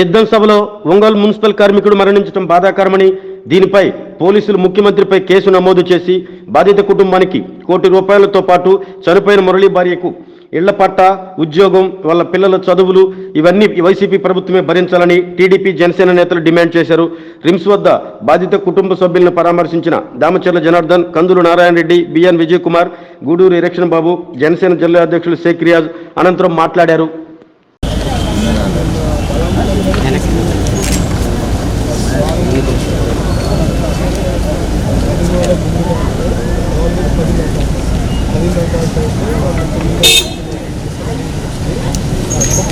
సిద్ధం సభలో ఒంగోలు మున్సిపల్ కార్మికుడు మరణించడం బాధాకరమని దీనిపై పోలీసులు ముఖ్యమంత్రిపై కేసు నమోదు చేసి బాధిత కుటుంబానికి కోటి రూపాయలతో పాటు చనిపోయిన మురళీ భార్యకు ఇళ్ళ పట్ట ఉద్యోగం వాళ్ళ పిల్లల చదువులు ఇవన్నీ వైసీపీ ప్రభుత్వమే భరించాలని టీడీపీ జనసేన నేతలు డిమాండ్ చేశారు. రిమ్స్ వద్ద బాధిత కుటుంబ సభ్యులను పరామర్శించిన దామచర్ల జనార్దన్ కందులు నారాయణ రెడ్డి బిఎన్ విజయ్ కుమార్ గూడూరు ఎరక్షన్ బాబు జనసేన జిల్లా అధ్యక్షులు షేక్ రియాజ్ అనంతరం మాట్లాడారు.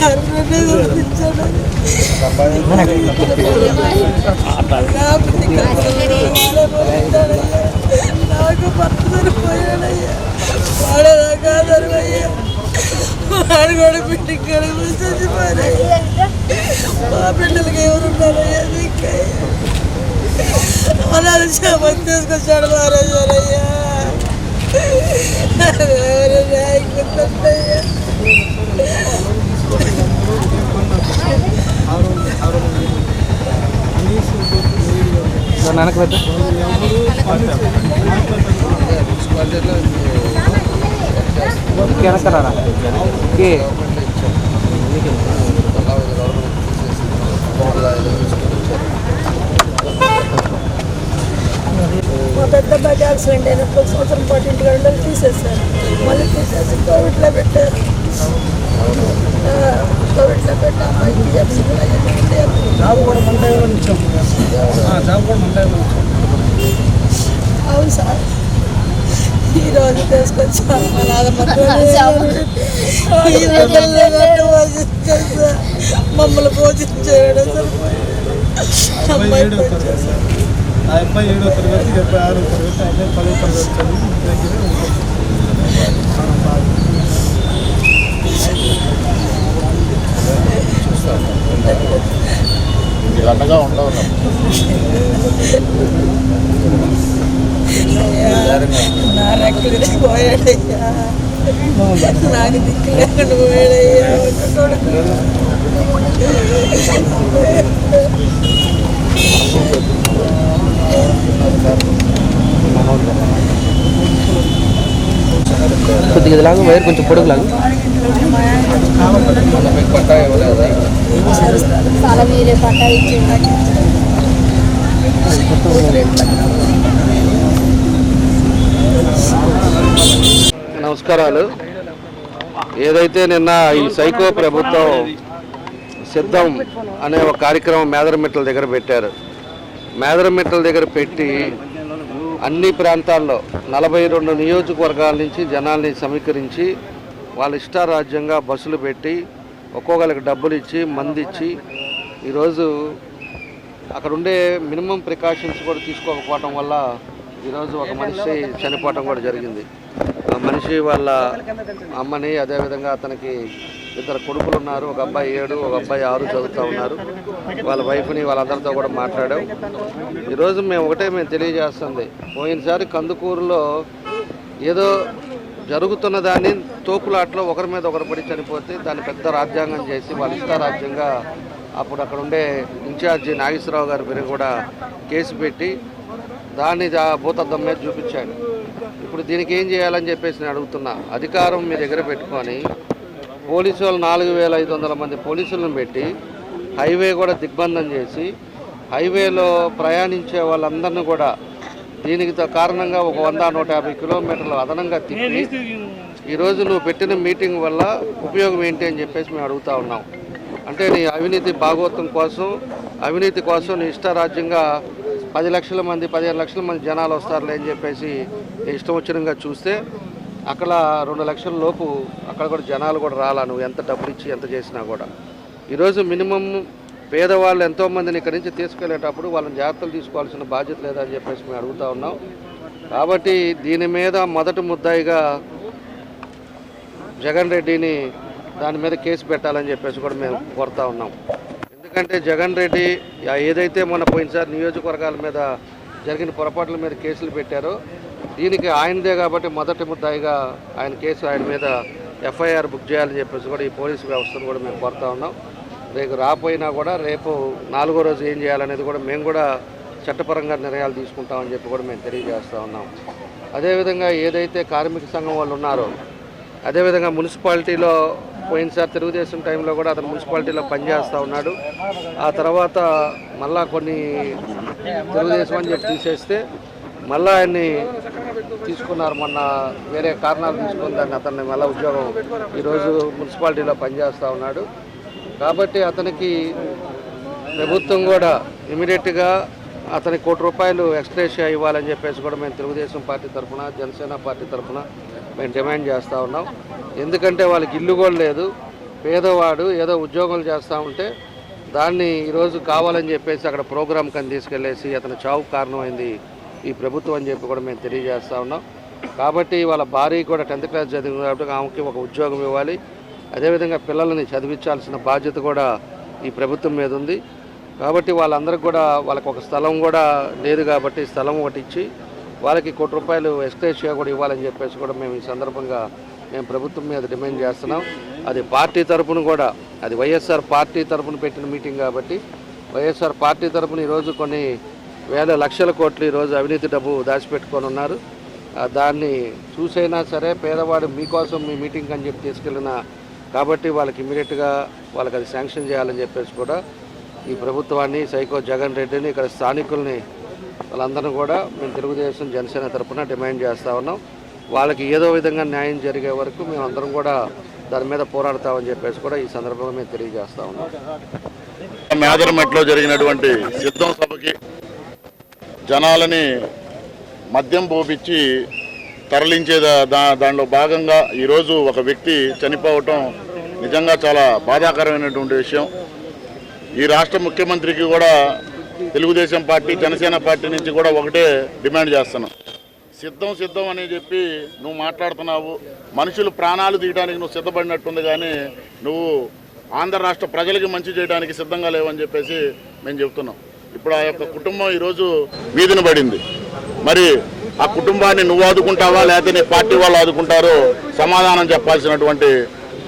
నాకు దిక్కు నాకు భర్త సరిపోయాడయ్యా వాడు వాడు కూడా కడుపు చచ్చిపోయాడయ్యా మా పిల్లలకి ఎవరున్నారయ్యా దిక్కయ్యా అనాథ శాపం తీసుకొచ్చాడు మహారాజారయ్యా ఎవరు వెనక్కి పెట్టు ఇంక వెనక్కి రారా ఇంకే. మా పెద్ద అబ్బాయికి యాక్సిడెంట్ అయినప్పుడు ఒక సంవత్సరం పాటు ఇంటికి వెళ్ళి తీసేశారు మళ్ళీ తీసేసి కోవిడ్లో పెట్టారు ఆ, కోవిడ్లో పెట్టి అమ్మాయికి ఇంజక్షన్లు అవన్నీ పెట్టారు. అవును సార్ ఈ రోజు తీసుకొచ్చాను మా నాన్నమ్మ ఈ బిడ్డల్ని కట్టి పోషించాను సార్. మమ్మల్ని సరిపోయాడు అమ్మాయి పోషించారు ఆ అబ్బాయి ఏడో తరగతి అబ్బాయి ఆరో తరగతి అబ్బాయి పదో తరగతి చదివి ఇంటి దగ్గరే ఉంటాడు. నా రెక్కలకి పోయాడయ్యా నాకు దిక్కు లేకుండా పోయాడయ్యా ఒక కొడుకు కొద్దిగా ఇది లాగు వైర్ కొంచెం పొడుగు లాగు చాలా మీరే పట్టా ఇచ్చింది నమస్కారాలు ఏదైతే నిన్న ఈ సైకో ప్రభుత్వం సిద్ధం అనే ఒక కార్యక్రమం మేదరమిట్టల దగ్గర పెట్టారు. మేదరమిట్టల దగ్గర పెట్టి అన్ని ప్రాంతాల్లో నలభై రెండు నియోజకవర్గాల నుంచి జనాల్ని సమీకరించి వాళ్ళ ఇష్టారాజ్యంగా బస్సులు పెట్టి ఒక్కొక్కరికి డబ్బులు ఇచ్చి మంది ఇచ్చి ఈరోజు అక్కడ ఉండే మినిమం ప్రికాషన్స్ కూడా తీసుకోకపోవటం వల్ల ఈరోజు ఒక మనిషి చనిపోవటం కూడా జరిగింది. మనిషి వాళ్ళ అమ్మని అదేవిధంగా అతనికి ఇద్దరు కొడుకులు ఉన్నారు. ఒక అబ్బాయి ఏడు ఒక అబ్బాయి ఆరు చదువుతూ ఉన్నారు. వాళ్ళ వైఫ్ని వాళ్ళందరితో కూడా మాట్లాడాం. ఈరోజు మేము ఒకటే మేము తెలియజేస్తుంది. పోయినసారి కందుకూరులో ఏదో జరుగుతున్న దాన్ని తోపులాట్లో ఒకరి మీద ఒకరు పడి చనిపోతే దాన్ని పెద్ద రాజ్యాంగం చేసి వాళ్ళ ఇష్టారాజ్యంగా అప్పుడు అక్కడ ఉండే ఇన్ఛార్జి నాగేశ్వరరావు గారి పేరు కూడా కేసు పెట్టి దాన్ని దా- భూతద్దం మీద చూపించాడు. ఇప్పుడు దీనికి ఏం చేయాలని చెప్పేసి నేను అడుగుతున్నా. అధికారం మీ దగ్గర పెట్టుకొని పోలీసు వాళ్ళు నాలుగు వేల ఐదు వందల మంది పోలీసులను పెట్టి హైవే కూడా దిగ్బంధం చేసి హైవేలో ప్రయాణించే వాళ్ళందరినీ కూడా దీనికి కారణంగా ఒక వంద నూట యాభై కిలోమీటర్లు అదనంగా తిప్పి ఈరోజు నువ్వు పెట్టిన మీటింగ్ వల్ల ఉపయోగం ఏంటి అని చెప్పేసి మేము అడుగుతా ఉన్నాం. అంటే నీ అవినీతి భాగవతం కోసం అవినీతి కోసం నీ ఇష్టారాజ్యంగా పది లక్షల మంది పదిహేను లక్షల మంది జనాలు వస్తారులే అని చెప్పేసి ఇష్టం వచ్చినంగా చూస్తే అక్కడ రెండు లక్షల లోపు అక్కడ కూడా జనాలు కూడా రాలా నువ్వు ఎంత డబ్బులు ఇచ్చి ఎంత చేసినా కూడా. ఈరోజు మినిమం పేదవాళ్ళు ఎంతోమందిని ఇక్కడి నుంచి తీసుకెళ్ళేటప్పుడు వాళ్ళని జాగ్రత్తలు తీసుకోవాల్సిన బాధ్యత లేదని చెప్పేసి మేము అడుగుతా ఉన్నాం. కాబట్టి దీని మీద మొదటి ముద్దాయిగా జగన్ రెడ్డిని దాని మీద కేసు పెట్టాలని చెప్పేసి కూడా మేము కోరుతా ఉన్నాం. ఎందుకంటే జగన్ రెడ్డి ఏదైతే మన పోయినసారి నియోజకవర్గాల మీద జరిగిన పొరపాట్ల మీద కేసులు పెట్టారో దీనికి ఆయనదే కాబట్టి మొదటి ముద్దాయిగా ఆయన కేసు ఆయన మీద ఎఫ్ఐఆర్ బుక్ చేయాలని చెప్పేసి కూడా ఈ పోలీసు వ్యవస్థను కూడా మేము కోరుతా ఉన్నాం. రేపు రాపోయినా కూడా రేపు నాలుగో రోజు ఏం చేయాలనేది కూడా మేము కూడా చట్టపరంగా నిర్ణయాలు తీసుకుంటామని చెప్పి కూడా మేము తెలియజేస్తూ ఉన్నాం. అదేవిధంగా ఏదైతే కార్మిక సంఘం వాళ్ళు ఉన్నారో అదేవిధంగా మున్సిపాలిటీలో పోయినసారి తెలుగుదేశం టైంలో కూడా అతను మున్సిపాలిటీలో పనిచేస్తూ ఉన్నాడు. ఆ తర్వాత మళ్ళా కొన్ని తెలుగుదేశం అని చెప్పి తీసేస్తే మళ్ళా ఆయన్ని తీసుకున్నారు. మొన్న వేరే కారణాలు తీసుకుని దాన్ని అతన్ని మళ్ళీ ఉద్యోగం ఈరోజు మున్సిపాలిటీలో పనిచేస్తూ ఉన్నాడు. కాబట్టి అతనికి ప్రభుత్వం కూడా ఇమీడియట్గా అతనికి కోటి రూపాయలు ఎక్స్ట్రేషియా ఇవ్వాలని చెప్పేసి కూడా మేము తెలుగుదేశం పార్టీ తరఫున జనసేన పార్టీ తరఫున మేము డిమాండ్ చేస్తూ ఉన్నాం. ఎందుకంటే వాళ్ళకి ఇల్లు కూడా లేదు. పేదవాడు ఏదో ఉద్యోగాలు చేస్తూ ఉంటే దాన్ని ఈరోజు కావాలని చెప్పేసి అక్కడ ప్రోగ్రామ్ కని తీసుకెళ్ళేసి అతని చావు కారణమైంది ఈ ప్రభుత్వం అని చెప్పి కూడా మేము తెలియజేస్తూ ఉన్నాం. కాబట్టి వాళ్ళ భార్య కూడా టెన్త్ క్లాస్ చదివింది కాబట్టి ఆమెకి ఒక ఉద్యోగం ఇవ్వాలి. అదేవిధంగా పిల్లల్ని చదివించాల్సిన బాధ్యత కూడా ఈ ప్రభుత్వం మీద ఉంది. కాబట్టి వాళ్ళందరికీ కూడా వాళ్ళకి ఒక స్థలం కూడా లేదు కాబట్టి స్థలం ఒకటి ఇచ్చి వాళ్ళకి కోటి రూపాయలు ఎక్స్ట్రేషియా కూడా ఇవ్వాలని చెప్పేసి కూడా మేము ఈ సందర్భంగా మేము ప్రభుత్వం మీద డిమాండ్ చేస్తున్నాం. అది పార్టీ తరపున కూడా అది వైఎస్ఆర్ పార్టీ తరఫున పెట్టిన మీటింగ్ కాబట్టి వైఎస్ఆర్ పార్టీ తరపున ఈరోజు కొన్ని వేల లక్షల కోట్లు ఈరోజు అవినీతి డబ్బు దాచిపెట్టుకొని ఉన్నారు. దాన్ని చూసైనా సరే పేదవాడు మీకోసం మీ మీటింగ్ అని చెప్పి తీసుకెళ్ళిన కాబట్టి వాళ్ళకి ఇమీడియట్గా వాళ్ళకి అది శాంక్షన్ చేయాలని చెప్పేసి కూడా ఈ ప్రభుత్వాన్ని సైకో జగన్ రెడ్డిని ఇక్కడ స్థానికుల్ని వాళ్ళందరూ కూడా మేము తెలుగుదేశం జనసేన తరఫున డిమాండ్ చేస్తూ ఉన్నాం. వాళ్ళకి ఏదో విధంగా న్యాయం జరిగే వరకు మేము అందరం కూడా దాని మీద పోరాడతామని చెప్పేసి కూడా ఈ సందర్భంగా మేము తెలియజేస్తా ఉన్నాం. మేదరమెట్లో జరిగినటువంటి సిద్ధం సభకి జనాలని మద్యం పోపించి తరలించే దా- దా- దానిలో భాగంగా ఈరోజు ఒక వ్యక్తి చనిపోవటం నిజంగా చాలా బాధాకరమైనటువంటి విషయం. ఈ రాష్ట్ర ముఖ్యమంత్రికి కూడా తెలుగుదేశం పార్టీ జనసేన పార్టీ నుంచి కూడా ఒకటే డిమాండ్ చేస్తున్నాం. సిద్ధం సిద్ధం అని చెప్పి నువ్వు మాట్లాడుతున్నావు. మనుషులు ప్రాణాలు తీయడానికి నువ్వు సిద్ధపడినట్టుంది కానీ నువ్వు ఆంధ్ర రాష్ట్ర ప్రజలకి మంచి చేయడానికి సిద్ధంగా లేవని చెప్పేసి మేము చెబుతున్నాం ఇప్పుడు ఆ యొక్క కుటుంబం ఈరోజు వీధిన పడింది. మరి ఆ కుటుంబాన్ని నువ్వు ఆదుకుంటావా లేకపోతే నీ పార్టీ వాళ్ళు ఆదుకుంటారో సమాధానం చెప్పాల్సినటువంటి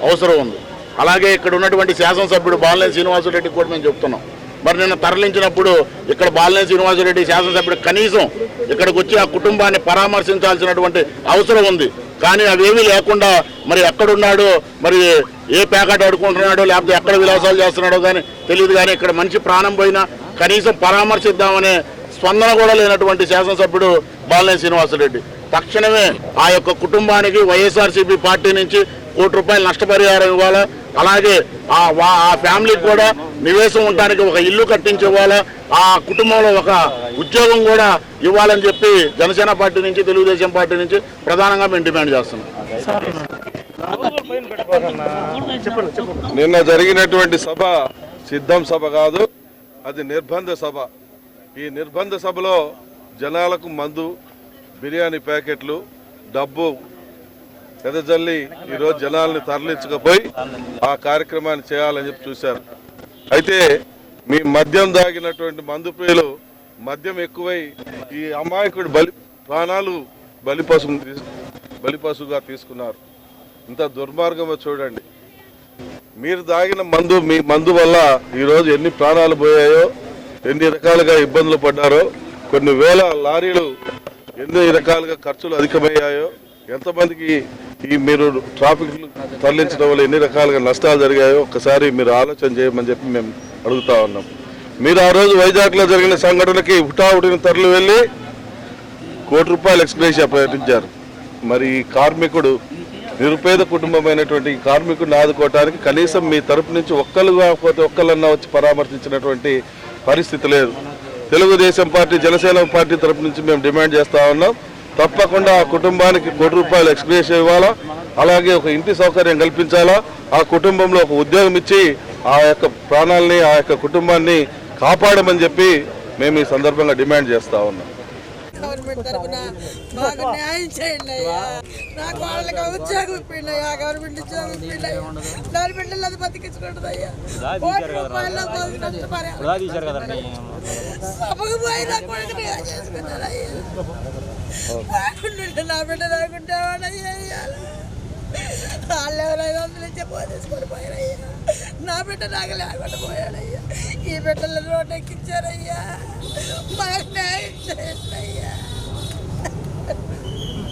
అవసరం ఉంది. అలాగే ఇక్కడ ఉన్నటువంటి శాసనసభ్యుడు బాలినేని శ్రీనివాసరెడ్డికి కూడా మేము చెప్తున్నాం. మరి నిన్న తరలించినప్పుడు ఇక్కడ బాలినేని శ్రీనివాసరెడ్డి శాసనసభ్యుడు కనీసం ఇక్కడికి వచ్చి ఆ కుటుంబాన్ని పరామర్శించాల్సినటువంటి అవసరం ఉంది. కానీ అవేమీ లేకుండా మరి ఎక్కడున్నాడో మరి ఏ ప్యాకెట్ అడుకుంటున్నాడో లేకపోతే ఎక్కడ విలాసాలు చేస్తున్నాడో కానీ తెలియదు కానీ ఇక్కడ మనిషి ప్రాణం పోయినా కనీసం పరామర్శిద్దామనే స్పందన కూడా లేనటువంటి శాసనసభ్యుడు బాలినేని శ్రీనివాసరెడ్డి. తక్షణమే ఆ యొక్క కుటుంబానికి వైఎస్ఆర్సీపీ పార్టీ నుంచి కోటి రూపాయలు నష్టపరిహారం ఇవ్వాలా? అలాగే ఆ ఫ్యామిలీకి కూడా నివేశం ఉండడానికి ఒక ఇల్లు కట్టించి ఇవ్వాలా ఆ కుటుంబంలో ఒక ఉద్యోగం కూడా ఇవ్వాలని చెప్పి జనసేన పార్టీ నుంచి తెలుగుదేశం పార్టీ నుంచి ప్రధానంగా మేము డిమాండ్ చేస్తున్నాం. నిన్న జరిగినటువంటి సభ సిద్ధం సభ కాదు అది నిర్బంధ సభ. ఈ నిర్బంధ సభలో జనాలకు మందు బిర్యానీ ప్యాకెట్లు డబ్బు ఎదజల్లి ఈరోజు జనాల్ని తరలించకపోయి ఆ కార్యక్రమాన్ని చేయాలని చెప్పి చూశారు. అయితే మీ మద్యం దాగినటువంటి మందు ప్రియులు మద్యం ఎక్కువై ఈ అమాయకుడు బలి ప్రాణాలు బలిపశు బలిపశుగా తీసుకున్నారు. ఇంత దుర్మార్గమో చూడండి. మీరు తాగిన మందు మీ మందు వల్ల ఈరోజు ఎన్ని ప్రాణాలు పోయాయో ఎన్ని రకాలుగా ఇబ్బందులు పడ్డారో కొన్ని వేల లారీలు ఎన్ని రకాలుగా ఖర్చులు అధికమయ్యాయో ఎంతమందికి ఈ మీరు ట్రాఫిక్ తరలించడం వల్ల ఎన్ని రకాలుగా నష్టాలు జరిగాయో ఒకసారి మీరు ఆలోచన చేయమని చెప్పి మేము అడుగుతా ఉన్నాం. మీరు ఆ రోజు వైజాగ్లో జరిగిన సంఘటనకి హుటాహుటిని తరలి వెళ్ళి కోటి రూపాయలు ఎక్స్ప్రెస్ ప్రకటించారు. మరి ఈ కార్మికుడు నిరుపేద కుటుంబమైనటువంటి కార్మికుడిని ఆదుకోవటానికి కనీసం మీ తరపు నుంచి ఒక్కరు కాకపోతే ఒక్కళ్ళన్నా వచ్చి పరామర్శించినటువంటి పరిస్థితి లేదు. తెలుగుదేశం పార్టీ జనసేన పార్టీ తరపు నుంచి మేము డిమాండ్ చేస్తా ఉన్నాం. తప్పకుండా ఆ కుటుంబానికి కోటి రూపాయలు ఎక్స్ప్రెస్ ఇవ్వాలా? అలాగే ఒక ఇంటి సౌకర్యం కల్పించాలా? ఆ కుటుంబంలో ఒక ఉద్యోగం ఇచ్చి ఆ యొక్క ప్రాణాలని ఆ యొక్క కుటుంబాన్ని కాపాడమని చెప్పి మేము ఈ సందర్భంగా డిమాండ్ చేస్తా ఉన్నాం. గవర్నమెంట్ తరఫున మాకు న్యాయం చేయండి అయ్యా. నాకు వాళ్ళకి ఉద్యోగం ఇప్పిండి అయ్యా గవర్నమెంట్ ఉద్యోగం ఇప్పిండి అయ్యా. బిడ్డలు అది బతికించుకుంటుంది అయ్యా. కోటి రూపాయలు నష్టపరిహారం. సభకు పోయి నా కొడుకుని చేసుకున్నారు అయ్యా. నా బిడ్డ. వాళ్ళు ఎవరైనా పోతేసుకొని పోయారయ్యా నా బిడ్డ నాకు లేకుండా పోయాడయ్యా ఈ బిడ్డల రోడ్డు ఎక్కించారయ్యా మాకు న్యాయం చేయండి అయ్యా.